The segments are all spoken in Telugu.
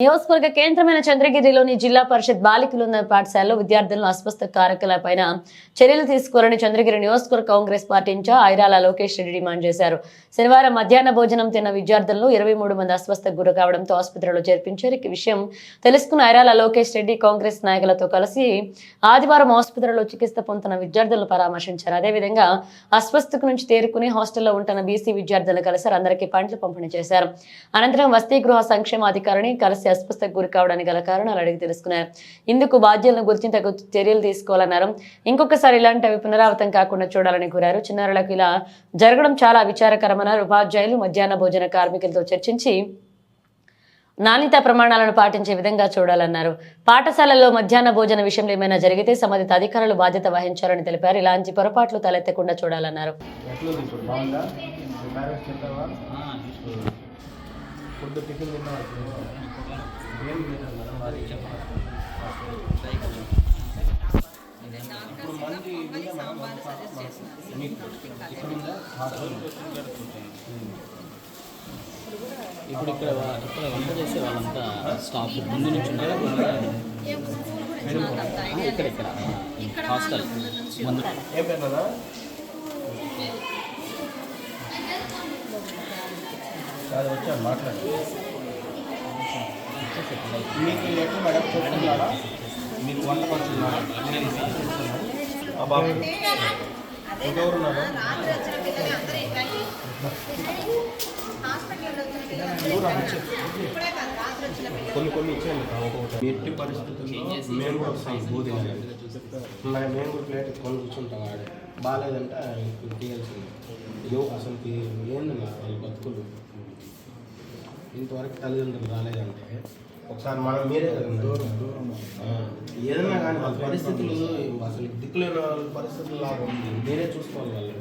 నియోజకవర్గ కేంద్రమైన చంద్రగిరిలోని జిల్లా పరిషత్ బాలికలున్న పాఠశాలలో విద్యార్థులను అస్వస్థ కారకులపైన చర్యలు తీసుకోవాలని చంద్రగిరి నియోజకవర్గ Congress party incharge Airala Lokesh Reddy demand చేశారు. శనివారం మధ్యాహ్న భోజనం తిన్న విద్యార్థులను ఇరవై మంది అస్వస్థకు గురి కావడంతో ఆసుపత్రిలో చేర్పించారు. ఈ విషయం తెలుసుకున్న ఐరాల లోకేష్ రెడ్డి కాంగ్రెస్ నాయకులతో కలిసి ఆదివారం ఆసుపత్రిలో చికిత్స పొందుతున్న విద్యార్థులను పరామర్శించారు. అదేవిధంగా అస్వస్థకు నుంచి తేరుకుని హాస్టల్లో ఉంటున్న బీసీ విద్యార్థులను కలిసారు అందరికీ పండ్లు పంపిణీ చేశారు. అనంతరం వస్తీ గృహ సంక్షేమ అధికారిని కలిసి అస్వస్థకు గురి కావడానికి గల కారణాలు అడిగి తెలుసుకున్నారు. ఇందుకు బాధ్యులను గుర్తించి తగు చర్యలు తీసుకోవాలన్నారు. ఇంకొకసారి ఇలాంటివి పునరావృతం కాకుండా చూడాలని కోరారు. చిన్నారులకు ఇలా జరగడం చాలా విచారకరమన్నారు. ఉపాధ్యాయులు మధ్యాహ్న భోజన కార్మికులతో చర్చించి నాణ్యత ప్రమాణాలను పాటించే విధంగా చూడాలన్నారు. పాఠశాలల్లో మధ్యాహ్న భోజన విషయంలో ఏమైనా జరిగితే సంబంధిత అధికారులు బాధ్యత వహించాలని తెలిపారు. ఇలాంటి పొరపాట్లు తలెత్తకుండా చూడాలన్నారు. ఫుడ్ టిఫిన్ తిన్నావా ఇప్పుడు? ఇక్కడ ఇక్కడ వంట చేసే వాళ్ళంతా స్టాఫ్ ముందు నుంచి ఉన్నారు ఇక్కడ ఇక్కడ హాస్టల్ ముందు? కాదు మీకు ఎట్లా మేడం చెప్తున్నారా? మీకు వంట పడుతున్నారా ఆ బాబు. ఇంకెవరున్నారు? కొన్ని కొన్ని ఇచ్చేయండి. ఒక్కొక్కటి ఎట్టి పరిస్థితుల్లో మేము కూడా వస్తాం బూది మేము కూడా ప్లేట్ ఎత్తుకొని కూర్చుంటాం ఆడే. బాగాలేదంటే ఇప్పుడు తీయాల్సింది. అయ్యో అసలు ఏంది వాళ్ళ బతుకులు? ఇంతవరకు తల్లిదండ్రులు రాలేదంటే ఒకసారి మనం మీరే కదండి ఆ, ఏదైనా కానీ వాళ్ళ పరిస్థితులు అసలు దిక్కులేని వాళ్ళ పరిస్థితులు లాగా ఉంది. మీరే చూసుకోవాలి వాళ్ళు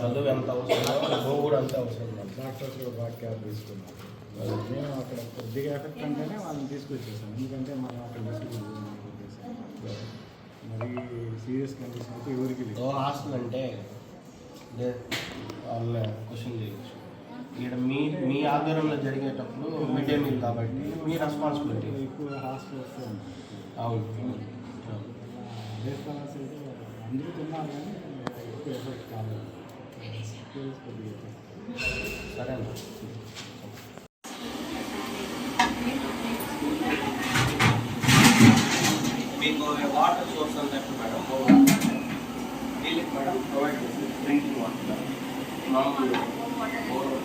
చదువు ఎంత అవసరం నువ్వు కూడా అంతే అవసరం. డాక్టర్స్ బాగా కేర్ తీసుకున్నారు. మేము అక్కడ కొద్దిగా ఎఫెక్ట్ అంటేనే వాళ్ళని తీసుకొచ్చేసాం. ఎందుకంటే మనం అక్కడ తీసుకొచ్చేసాం మరి సీరియస్ కండిషన్ అయితే ఎవరికి లేదు. హాస్టల్ అంటే వాళ్ళ క్వశ్చన్ చేయొచ్చు. ఇక్కడ మీ మీ ఆధ్వర్యంలో జరిగేటప్పుడు మిడ్ డే మీల్ కాబట్టి మీ రెస్పాన్సిబిలిటీ ఎక్కువ హాస్టల్ వస్తూ ఉంటాయి అవును. అందరూ తిన్నారు కానీ ఎక్కువ ఎఫెక్ట్. సరే అన్న మీకు వాటర్ సోర్స్ అంతా మేడం వీళ్ళకి మేడం ప్రొవైడ్ చేసి డ్రింకింగ్ వాటర్ మామూలు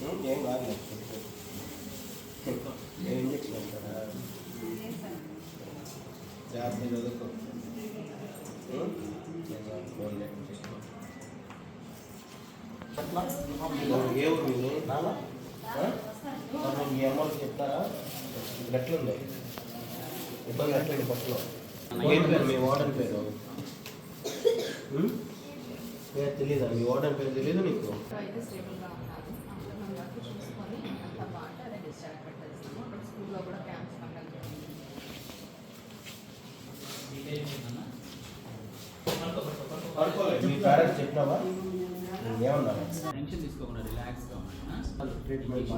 ఏం కాదు ఏ ఇంజక్షన్ అంటారా జాగ్రత్త చదువుకో ఏ ఊరు మీది? నానా మీ అమ్మకి చెప్తారా ఇప్పుడు ఎట్లుంది ఇబ్బంది ఎట్లుంది పట్టులో ఏం పేరు మీ వార్డెన్ పేరు ఉం? పేరు తెలీదా మీ వార్డెన్ పేరు తెలీదు నీకు మీ పేరెంట్స్ చెప్పినావా? ఏమన్నారు? టెన్షన్ తీసుకోకుండా రిలాక్స్గా ఉన్నాను ట్రీట్మెంట్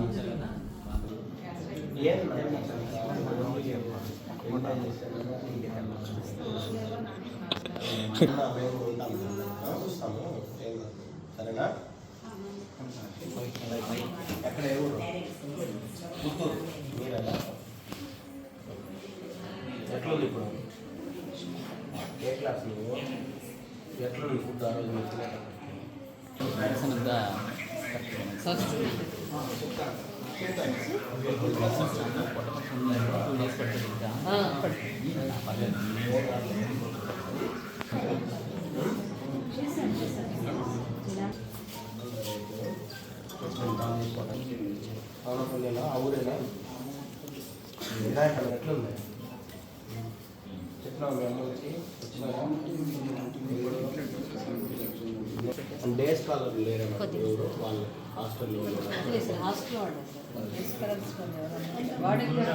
సరేనా? ఎక్కడ ఏ ఊరు? పుత్తూరు. ఇప్పుడు ఏ క్లాస్ నువ్వు ఎట్లా ఫుడ్ ఆ రోజు మెడిసిన్ అంతా సార్ టూ డేస్ పడుతుంది ఆ ఊరేనా వినాయకుడు ఎట్లుంది చెప్పినావు మీ అమ్మకి డే స్కాలర్ లేరా వాళ్ళు హాస్టల్లో హాస్టల్లో వాడు వాడికి కూడా